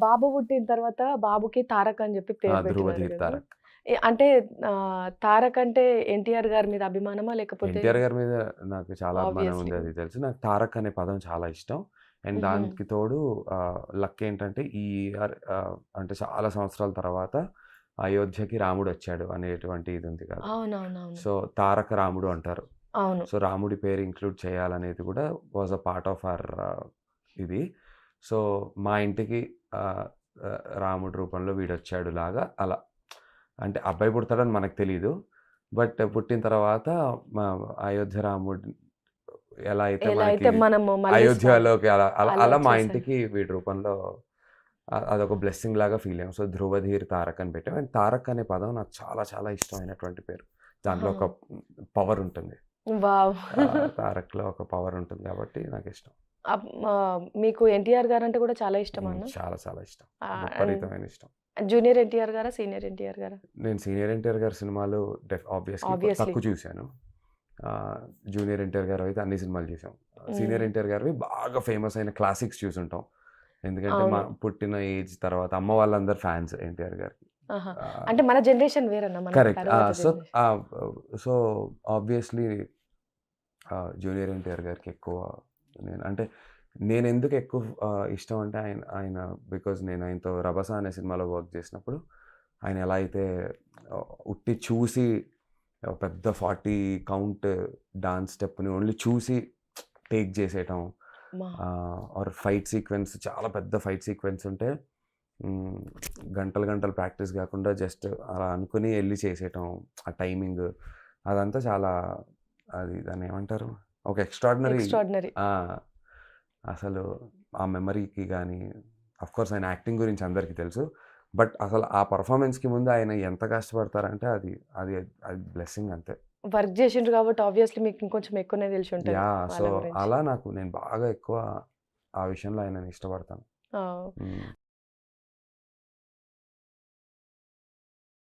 బాబు పుట్టిన తర్వాత బాబుకి తారక్ అని చెప్పి పేరు ధ్రువధీర్. తారక్. అంటే తారక్ అంటే ఎన్టీఆర్ గారి మీద అభిమానమా లేకపోతే ఎన్టీఆర్ గారి మీద నాకు చాలా అభిమానం ఉంది. అది తెలుసు. నాకు తారక్ అనే పదం చాలా ఇష్టం. అండ్. దానికి తోడు లక్ ఏంటంటే ఈ ఇయర్ అంటే చాలా సంవత్సరాల తర్వాత అయోధ్యకి రాముడు వచ్చాడు అనేటువంటి ఇది ఉంది కదా. అవునవునవును. సో తారక రాముడు అంటారు. అవును. సో రాముడి పేరు ఇంక్లూడ్ చేయాలనేది కూడా was a part of our ఇది. సో మా ఇంటికి రాముడి రూపంలో వీడు వచ్చాడు లాగా అలా. అంటే అబ్బాయి పుడతాడని మనకు తెలియదు బట్ పుట్టిన తర్వాత మా అయోధ్య రాముడు ఎలా అయితే మనకి అయోధ్యలోకి అలా అలా మా. ఇంటికి వీడి రూపంలో అదొక బ్లెస్సింగ్ లాగా ఫీల్ అయ్యాం. సో ధ్రువధీర్ తారక్ అని పెట్టాం. అండ్ తారక్ అనే పదం నాకు చాలా చాలా ఇష్టమైనటువంటి పేరు. దాంట్లో ఒక పవర్ ఉంటుంది. తారక్లో ఒక పవర్ ఉంటుంది కాబట్టి నాకు ఇష్టం మీకు ఎన్టీఆర్ గారు అంటే కూడా చాలా ఇష్టం అన్న చాలా చాలా ఇష్టం విపరీతమైన ఇష్టం జూనియర్ ఎన్టీఆర్ గారా సీనియర్ ఎన్టీఆర్ గారా నేను సీనియర్ ఎన్టీఆర్ గారి సినిమాలు Obviously. తక్కువ చూశాను జూనియర్ ఎన్టీఆర్ గారు అయితే అన్ని సినిమాలు చూసాం సీనియర్. ఎన్టీఆర్ గారివి బాగా ఫేమస్ అయిన క్లాసిక్స్ చూసుంటాం ఎందుకంటే మా. పుట్టిన ఏజ్ తర్వాత అమ్మ వాళ్ళందరూ ఫ్యాన్స్ ఎన్టీఆర్ గారికి. అంటే మన generation వేరన్న correct so. So obviously junior NTR గారికి ఎక్కువ నేను అంటే నేను ఎందుకు ఎక్కువ ఇష్టం అంటే ఆయన ఆయన బికాజ్ నేను ఆయనతో రభస అనే సినిమాలో వర్క్ చేసినప్పుడు ఆయన ఎలా అయితే ఉట్టి చూసి పెద్ద ఫార్టీ కౌంట్ డాన్స్ స్టెప్ని ఓన్లీ చూసి టేక్ చేసేయటం ఆర్ ఫైట్ సీక్వెన్స్ చాలా పెద్ద ఫైట్ సీక్వెన్స్ ఉంటే గంటలు గంటలు ప్రాక్టీస్ కాకుండా జస్ట్ అలా అనుకుని వెళ్ళి చేసేయటం ఆ టైమింగ్ అదంతా చాలా అది దాన్ని ఏమంటారు? ఒక ఎక్స్ట్రాడినరీ ఎక్స్ట్రాడినరీ అసలు ఆ మెమరీకి కానీ కోర్స్ ఆయన యాక్టింగ్ గురించి అందరికీ తెలుసు. బట్ అసలు ఆ పర్ఫార్మెన్స్కి ముందు ఆయన ఎంత కష్టపడతారంటే అది అది అది బ్లెస్సింగ్ అంతే. వర్క్ చేసిండ్రు కాబట్టి ఆబ్వియస్లీ మీకు ఇంకొంచెం ఎక్కువనే తెలిసి ఉంటుంది యా సో. అలా నాకు నేను బాగా ఎక్కువ ఆ విషయంలో ఆయనని ఇష్టపడతాను.